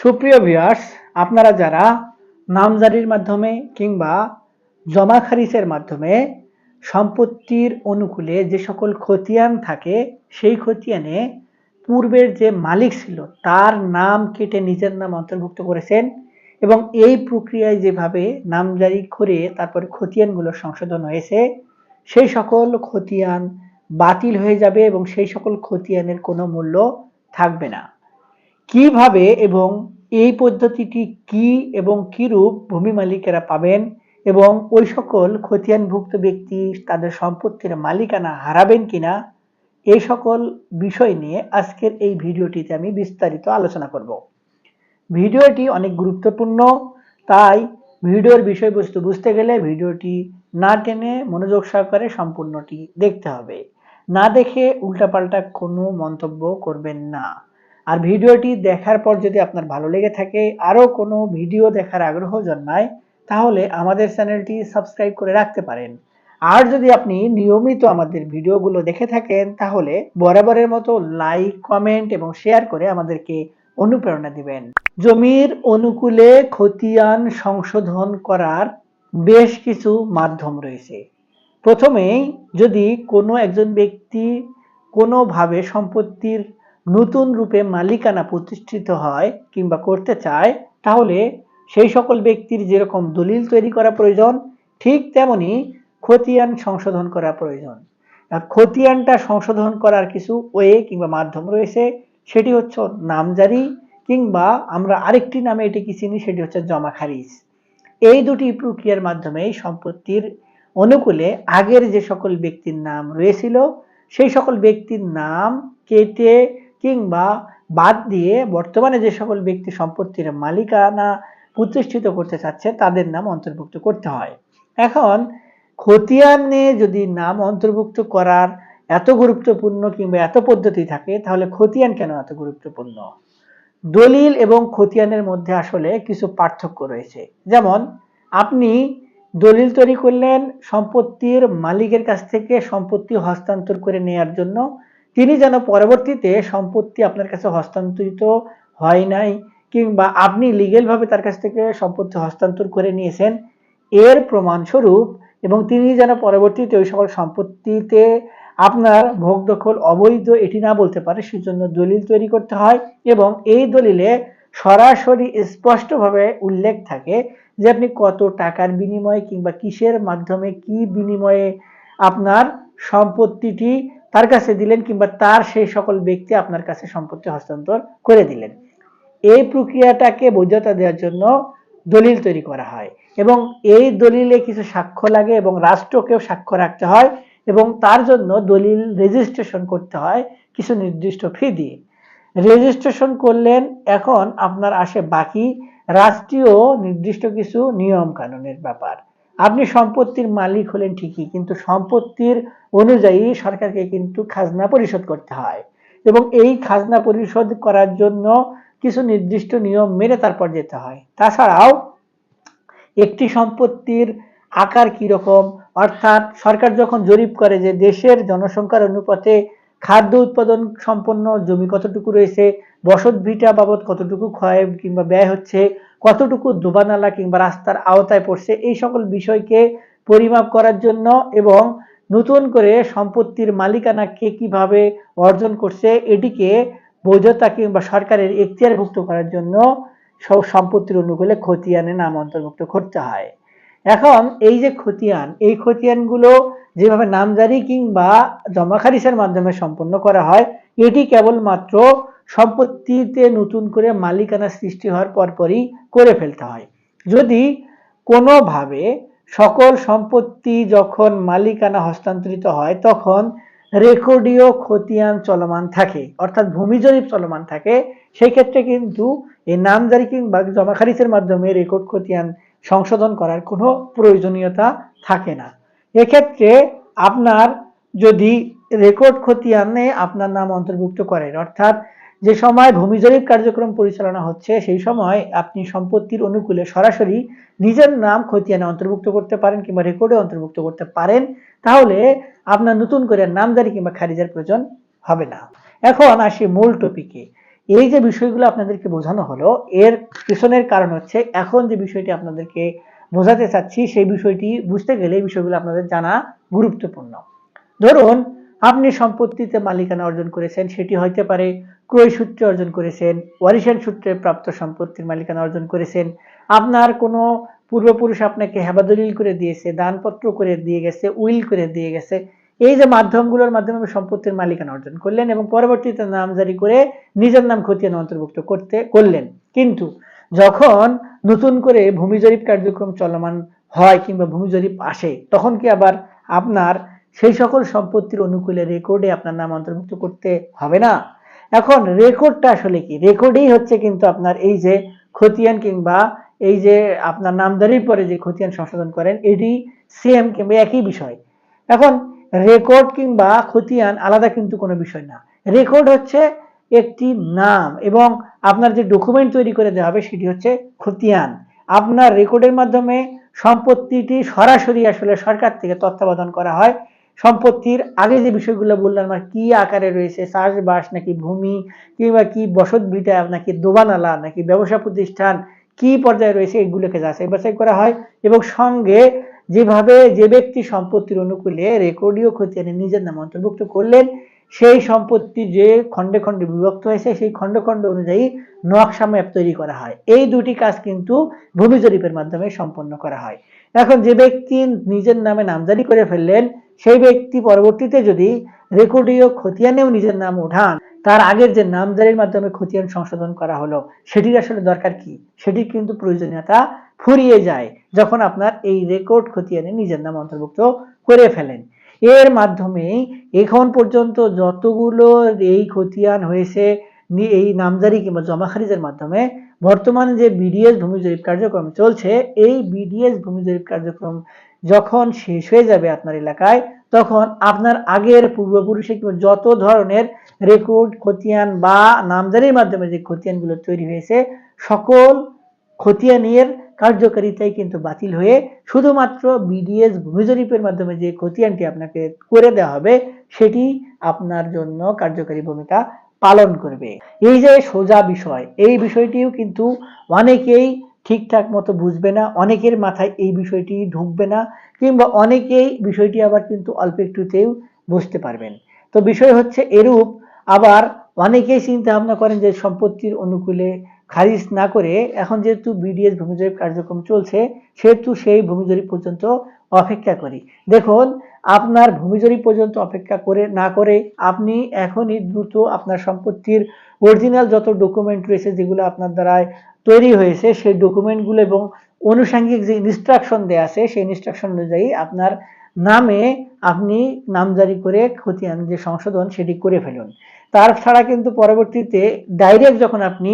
সুপ্রিয় ভিউয়ার্স আপনারা যারা নামজারির মাধ্যমে কিংবা জমা খারিজের মাধ্যমে সম্পত্তির অনুকূলে যে সকল খতিয়ান থাকে, সেই খতিয়ানে পূর্বের যে মালিক ছিল, তার নাম কেটে নিজের নাম অন্তর্ভুক্ত করেছেন এবং এই প্রক্রিয়ায় যেভাবে নামজারি করে তারপরে খতিয়ানগুলো সংশোধন হয়েছে, সেই সকল খতিয়ান বাতিল হয়ে যাবে এবং সেই সকল খতিয়ানের কোনো মূল্য থাকবে না। কীভাবে এবং এই পদ্ধতিটি কি এবং কিরূপ ভূমি মালিকেরা পাবেন এবং ওই সকল খতিয়ানভুক্ত ব্যক্তি তাদের সম্পত্তির মালিকানা হারাবেন কিনা এই সকল বিষয় নিয়ে আজকের এই ভিডিওটিতে আমি বিস্তারিত আলোচনা করব। ভিডিওটি অনেক গুরুত্বপূর্ণ, তাই ভিডিওর বিষয়বস্তু বুঝতে গেলে ভিডিওটি না টেনে মনোযোগ সহকারে সম্পূর্ণটি দেখতে হবে। না দেখে উল্টাপাল্টা কোনো মন্তব্য করবেন না। আর ভিডিওটি দেখার পর যদি আপনার ভালো লেগে থাকে, আরও কোনো ভিডিও দেখার আগ্রহ জন্মায়, তাহলে আমাদের চ্যানেলটি সাবস্ক্রাইব করে রাখতে পারেন। আর যদি আপনি নিয়মিত আমাদের ভিডিওগুলো দেখে থাকেন, তাহলে বরাবরের মতো লাইক, কমেন্ট এবং শেয়ার করে আমাদেরকে অনুপ্রেরণা দিবেন। জমির অনুকূলে খতিয়ান সংশোধন করার বেশ কিছু মাধ্যম রয়েছে। প্রথমেই যদি কোনো একজন ব্যক্তি কোনোভাবে সম্পত্তির নতুন রূপে মালিকানা প্রতিষ্ঠিত হয় কিংবা করতে চায়, তাহলে সেই সকল ব্যক্তির যেরকম দলিল তৈরি করা প্রয়োজন, ঠিক তেমনি খতিয়ান সংশোধন করা প্রয়োজন। খতিয়ানটা সংশোধন করার কিছু ওয়ে কিংবা মাধ্যম রয়েছে, সেটি হচ্ছে নামজারি কিংবা আমরা আরেকটি নামে এটিকে চিনি, সেটি হচ্ছে জমা খারিজ। এই দুটি প্রক্রিয়ার মাধ্যমেই সম্পত্তির অনুকূলে আগের যে সকল ব্যক্তির নাম রয়েছিল, সেই সকল ব্যক্তির নাম কেটে কিংবা বাদ দিয়ে বর্তমানে যে সকল ব্যক্তি সম্পত্তির মালিকানা প্রতিষ্ঠিত করতে চাচ্ছে, তাদের নাম অন্তর্ভুক্ত করতে হয়। এখন, খতিয়ানে যদি নাম অন্তর্ভুক্ত করার এত গুরুত্বপূর্ণ কিংবা এত পদ্ধতি থাকে, তাহলে খতিয়ান কেন এত গুরুত্বপূর্ণ? দলিল এবং খতিয়ানের মধ্যে আসলে কিছু পার্থক্য রয়েছে। যেমন, আপনি দলিল তৈরি করলেন, সম্পত্তির মালিকের কাছ থেকে সম্পত্তি হস্তান্তর করে নেয়ার জন্য তিনি যেন পরবর্তীতে সম্পত্তি আপনার কাছে হস্তান্তরিত হয় নাই, কিংবা আপনি লিগেলভাবে তার কাছ থেকে সম্পত্তি হস্তান্তর করে নিয়েছেন, এর প্রমাণস্বরূপ এবং তিনি যেন পরবর্তীতে ওই সকল সম্পত্তিতে আপনার ভোগ দখল অবৈধ, এটি না বলতে পারে, সেজন্য দলিল তৈরি করতে হয় এবং এই দলিলে সরাসরি স্পষ্টভাবে উল্লেখ থাকে যে আপনি কত টাকার বিনিময়ে কিংবা কিসের মাধ্যমে কি বিনিময়ে আপনার সম্পত্তিটি তার কাছে দিলেন কিংবা তার সেই সকল ব্যক্তি আপনার কাছে সম্পত্তি হস্তান্তর করে দিলেন। এই প্রক্রিয়াটাকে বৈধতা দেওয়ার জন্য দলিল তৈরি করা হয় এবং এই দলিলে কিছু সাক্ষ্য লাগে এবং রাষ্ট্রকেও সাক্ষ্য রাখতে হয় এবং তার জন্য দলিল রেজিস্ট্রেশন করতে হয় কিছু নির্দিষ্ট ফি দিয়ে। রেজিস্ট্রেশন করলেন, এখন আপনার আসে বাকি রাষ্ট্রীয় নির্দিষ্ট কিছু নিয়ম কানুনের ব্যাপার। আপনি সম্পত্তির মালিক হলেন ঠিকই, কিন্তু সম্পত্তির অনুযায়ী সরকারকে কিন্তু খাজনা পরিশোধ করতে হয়। এবং এই খাজনা পরিশোধ করার জন্য কিছু নির্দিষ্ট নিয়ম মেনে তারপর যেতে হয়। তাছাড়াও একটি সম্পত্তির আকার কীরকম অর্থাৎ সরকার যখন জরিপ করে যে দেশের জনসংখ্যার অনুপাতে খাদ্য উৎপাদন সম্পন্ন জমি কতটুকু রয়েছে, বসত ভিটা বাবদ কতটুকু ক্ষয় কিংবা ব্যয় হচ্ছে কতটুকু দোবানালা কিংবা রাস্তার আওতায় পড়ছে, এই সকল বিষয়কে পরিমাপ করার জন্য এবং নতুন করে সম্পত্তির মালিকানা কে কীভাবে অর্জন করছে, এটিকে বৈধতা কিংবা সরকারের এখতিয়ারভুক্ত করার জন্য সব সম্পত্তির অনুকূলে খতিয়ানে নাম অন্তর্ভুক্ত করতে হয়। এখন এই যে খতিয়ান, এই খতিয়ানগুলো যেভাবে নামজারি কিংবা জমা খারিজের মাধ্যমে সম্পন্ন করা হয়, এটি কেবলমাত্র সম্পত্তিতে নতুন করে মালিকানা সৃষ্টি হওয়ার পরপরই করে ফেলতে হয়। যদি কোনোভাবে সকল সম্পত্তি যখন মালিকানা হস্তান্তরিত হয়, তখন রেকর্ডীয় খতিয়ান চলমান থাকে, অর্থাৎ ভূমি জরিপ চলমান থাকে। সেই ক্ষেত্রে কিন্তু এই নামজারি কিংবা জমা খারিজের মাধ্যমে রেকর্ড খতিয়ান সংশোধন করার কোনো প্রয়োজনীয়তা থাকে না। এক্ষেত্রে আপনার যদি রেকর্ড খতিয়ানে আপনার নাম অন্তর্ভুক্ত করেন, অর্থাৎ যে সময় ভূমি জরিপ কার্যক্রম পরিচালনা হচ্ছে, সেই সময় আপনি সম্পত্তির অনুকূলে সরাসরি নিজের নাম খতিয়ানে অন্তর্ভুক্ত করতে পারেন কিংবা রেকর্ডে অন্তর্ভুক্ত করতে পারেন, তাহলে আপনার নতুন করে নামজারি কিংবা খারিজের প্রয়োজন হবে না। এখন আসি মূল টপিকে এই যে বিষয়গুলো আপনাদেরকে বোঝানো হলো, এর পিছনের কারণ হচ্ছে এখন যে বিষয়টি আপনাদেরকে বোঝাতে চাচ্ছি, সেই বিষয়টি বুঝতে গেলে এই বিষয়গুলো আপনাদের জানা গুরুত্বপূর্ণ। ধরুন আপনি সম্পত্তিতে মালিকানা অর্জন করেছেন, সেটি হইতে পারে ক্রয় সূত্রে অর্জন করেছেন, ওয়ারিশান সূত্রে প্রাপ্ত সম্পত্তির মালিকানা অর্জন করেছেন, আপনার কোনো পূর্বপুরুষ আপনাকে হেবাদলিল করে দিয়েছে, দানপত্র করে দিয়ে গেছে, উইল করে দিয়ে গেছে, এই যে মাধ্যমগুলোর মাধ্যমে সম্পত্তির মালিকানা অর্জন করলেন এবং পরবর্তীতে নাম জারি করে নিজের নাম খতিয়ান অন্তর্ভুক্ত করতে করলেন। কিন্তু যখন নতুন করে ভূমি জরিপ কার্যক্রম চলমান হয় কিংবা ভূমি জরিপ আসে, তখন কি আবার আপনার সেই সকল সম্পত্তির অনুকূলে রেকর্ডে আপনার নাম অন্তর্ভুক্ত করতে হবে না। এখন রেকর্ডটা আসলে কি? রেকর্ডেই হচ্ছে কিন্তু আপনার এই যে খতিয়ান কিংবা এই যে আপনার নামদারির পরে যে খতিয়ান সংশোধন করেন, এটি সেম কিংবা একই বিষয়। এখন রেকর্ড কিংবা খতিয়ান আলাদা কিন্তু কোনো বিষয় না। রেকর্ড হচ্ছে একটি নাম এবং আপনার যে ডকুমেন্ট তৈরি করে দেওয়া হবে সেটি হচ্ছে খতিয়ান। আপনার রেকর্ডের মাধ্যমে সম্পত্তিটি সরাসরি আসলে সরকার থেকে তত্ত্বাবধান করা হয়। সম্পত্তির আগে যে বিষয়গুলো বললাম আমার কি আকারে রয়েছে, চাষবাস নাকি ভূমি, কিংবা কি বসত ভিটা নাকি দোবানালা, নাকি ব্যবসা প্রতিষ্ঠান, কি পর্যায়ে রয়েছে, এগুলোকে যাচাই বাছাই করা হয়। এবং সঙ্গে যেভাবে যে ব্যক্তি সম্পত্তির অনুকূলে রেকর্ডীয় খতিয়ানে নিজের নাম অন্তর্ভুক্ত করলেন, সেই সম্পত্তি যে খণ্ডে খণ্ডে বিভক্ত হয়েছে, সেই খণ্ড খণ্ড অনুযায়ী নকশা ম্যাপ তৈরি করা হয়। এই দুটি কাজ কিন্তু ভূমি জরিপের মাধ্যমে সম্পন্ন করা হয়। এখন যে ব্যক্তি নিজের নামে নামজারি করে ফেললেন, সেই ব্যক্তি পরবর্তীতে যদি রেকর্ডীয় খতিয়ানেও নিজের নাম ওঠান তার আগের যে নামজারির মাধ্যমে খতিয়ান সংশোধন করা হলো, সেটির আসলে দরকার কি? সেটির কিন্তু প্রয়োজনীয়তা ফুরিয়ে যায় যখন আপনার এই রেকর্ড খতিয়ানে নিজের নাম অন্তর্ভুক্ত করে ফেলেন। এর মাধ্যমে এখন পর্যন্ত যতগুলো এই খতিয়ান হয়েছে এই নামজারি কিংবা জমা খারিজের মাধ্যমে বর্তমানে যে বিডিএস ভূমি জরিপ কার্যক্রম চলছে, এই বিডিএস ভূমি জরিপ কার্যক্রম যখন শেষ হয়ে যাবে আপনার এলাকায়, তখন আপনার আগের পূর্বপুরুষে কিংবা যত ধরনের রেকর্ড খতিয়ান বা নামজারির মাধ্যমে যে খতিয়ানগুলো তৈরি হয়েছে, সকল খতিয়ানের কার্যকারিতাই কিন্তু বাতিল হয়ে শুধুমাত্র বিডিএস ভূমি জরিপের মাধ্যমে যে খতিয়ানটি আপনাকে করে দেওয়া হবে, সেটি আপনার জন্য কার্যকারী ভূমিকা পালন করবে। এই যে সোজা বিষয়, এই বিষয়টিও কিন্তু অনেকেই ঠিকঠাক মতো বুঝবে না, অনেকের মাথায় এই বিষয়টি ঢুকবে না, কিংবা অনেকেই বিষয়টি আবার কিন্তু অল্প একটুতেও বুঝতে পারবেন। তো বিষয় হচ্ছে এরূপ, আবার অনেকেই চিন্তা ভাবনা করেন যে সম্পত্তির অনুকূলে খারিজ না করে এখন যেহেতু বিডিএস ভূমি জরিপ কার্যক্রম চলছে, সেহেতু সেই ভূমি জরিপ পর্যন্ত অপেক্ষা করি। দেখুন আপনার ভূমি জরিপ পর্যন্ত অপেক্ষা করে, না করে আপনি এখনই দ্রুত আপনার সম্পত্তির অরিজিনাল যত ডকুমেন্ট রয়েছে যেগুলো আপনার দ্বারায় তৈরি হয়েছে, সেই ডকুমেন্টগুলো এবং অনুষাঙ্গিক যে ইনস্ট্রাকশন দেওয়া আছে, সেই ইনস্ট্রাকশন অনুযায়ী আপনার নামে আপনি নামজারি করে খতিয়ান যে সংশোধন সেটি করে ফেলুন। তার ছাড়া কিন্তু পরবর্তীতে ডাইরেক্ট যখন আপনি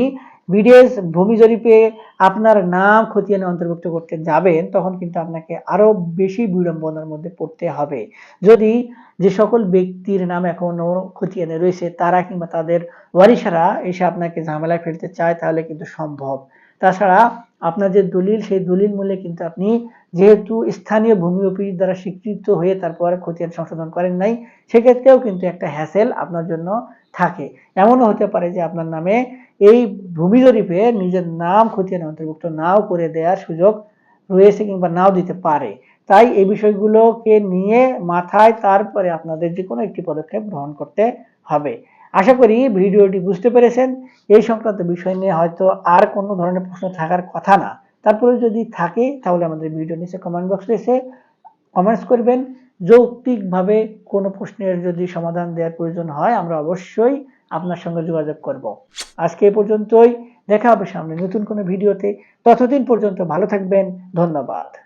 বিডিএস ভূমি জরিপে আপনার নাম খতিয়ানে অন্তর্ভুক্ত করতে যাবেন, তখন কিন্তু আপনাকে আরও বেশি বিড়ম্বনার মধ্যে পড়তে হবে। যদি যে সকল ব্যক্তির নাম এখনও খতিয়ানে রয়েছে, তারা কিংবা তাদের ওয়ারিসারা এসে আপনাকে ঝামেলায় ফেলতে চায়, তাহলে কিন্তু সম্ভব। তাছাড়া আপনার যে দলিল, সেই দলিল মূল্যে কিন্তু আপনি যেহেতু স্থানীয় ভূমি অফিস দ্বারা স্বীকৃত হয়ে তারপর খতিয়ান সংশোধন করেন নাই, সেক্ষেত্রেও কিন্তু একটা হ্যাসেল আপনার জন্য থাকে। এমনও হতে পারে যে আপনার নামে এই ভূমি জরিপে নিজের নাম খতিয়ান অন্তর্ভুক্ত নাও করে দেওয়ার সুযোগ রয়েছে কিংবা নাও দিতে পারে। তাই এই বিষয়গুলোকে নিয়ে মাথায় তারপরে আপনাদের যে কোনো একটি পদক্ষেপ গ্রহণ করতে হবে। আশা করি ভিডিওটি বুঝতে পেরেছেন। এই সংক্রান্ত বিষয় নিয়ে হয়তো আর কোনো ধরনের প্রশ্ন থাকার কথা না। তারপরে যদি থাকে, তাহলে আমাদের ভিডিও নিচে কমেন্ট বক্সে এসে কমেন্টস করবেন। যৌক্তিকভাবে কোনো প্রশ্নের যদি সমাধান দেওয়ার প্রয়োজন হয়, আমরা অবশ্যই আপনার সঙ্গে যোগাযোগ করব। আজকে এ পর্যন্তই। দেখা হবে সামনে নতুন কোনো ভিডিওতে। ততদিন পর্যন্ত ভালো থাকবেন। ধন্যবাদ।